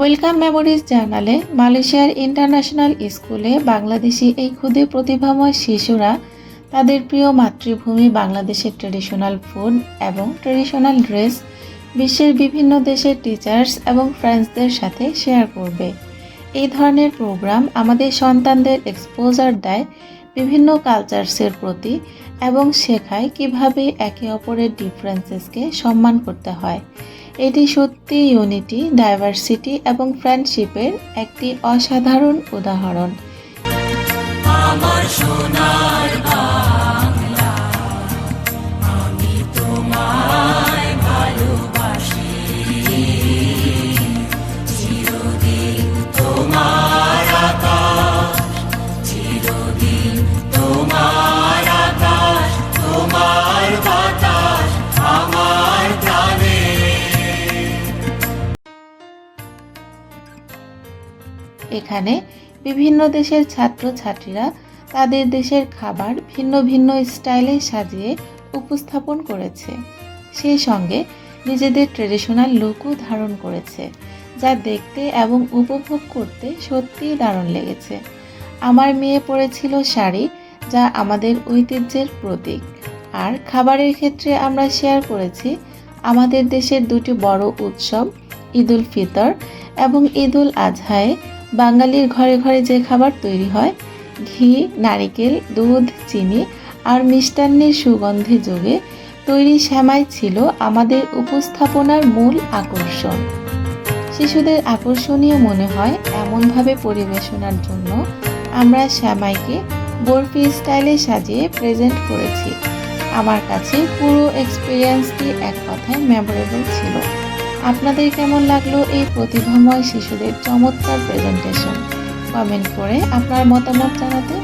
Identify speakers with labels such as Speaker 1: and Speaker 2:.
Speaker 1: Welcome memories জার্নালে মালয়েশিয়ার international স্কুলে বাংলাদেশি এই ক্ষুদে প্রতিভাময় শিশুরা তাদের প্রিয় মাতৃভূমি বাংলাদেশের ট্রেডিশনাল ফুড এবং ট্রেডিশনাল ড্রেস বিশ্বের বিভিন্ন দেশের টিচার্স এবং ফ্রেন্ডসদের সাথে শেয়ার করবে। এই ধরনের প্রোগ্রাম আমাদের সন্তানদের এক্সপোজার দেয়, বিভিন্ন কালচার্সের প্রতি এবং শেখায় কীভাবে একে অপরের ডিফারেন্সেসকে সম্মান করতে হয়। এটি সত্যি ইউনিটি ডাইভার্সিটি এবং ফ্রেন্ডশিপের একটি অসাধারণ উদাহরণ।
Speaker 2: আমার সোনার
Speaker 1: এখানে বিভিন্ন দেশের ছাত্রছাত্রীরা তাদের দেশের খাবার ভিন্ন ভিন্ন স্টাইলে সাজিয়ে উপস্থাপন করেছে। সেই সঙ্গে নিজেদের ট্রেডিশনাল লুকও ধারণ করেছে, যা দেখতে এবং উপভোগ করতে সত্যিই দারুণ লেগেছে। আমার মেয়ে পরেছিল শাড়ি, যা আমাদের ঐতিহ্যের প্রতীক। আর খাবারের ক্ষেত্রে আমরা শেয়ার করেছি আমাদের দেশের দুটি বড় উৎসব, ঈদুল ফিতর এবং ঈদুল আজহায়। বাঙালির ঘরে ঘরে যে খাবার তৈরি হয়, ঘি, নারিকেল, দুধ, চিনি আর মিষ্টান্নের সুগন্ধে যোগে তৈরি শ্যামাই ছিল আমাদের উপস্থাপনার মূল আকর্ষণ। শিশুদের আকর্ষণীয় মনে হয় এমনভাবে পরিবেশনার জন্য আমরা শ্যামাইকে বরফি স্টাইলে সাজিয়ে প্রেজেন্ট করেছি। আমার কাছে পুরো এক্সপিরিয়েন্সটি এক কথায় মেমোরেবল ছিল। আপনাদের কেমন লাগল এই প্রতিভাময় শিশুদের চমৎকার প্রেজেন্টেশন কমেন্ট করে আপনার মতামত জানাতে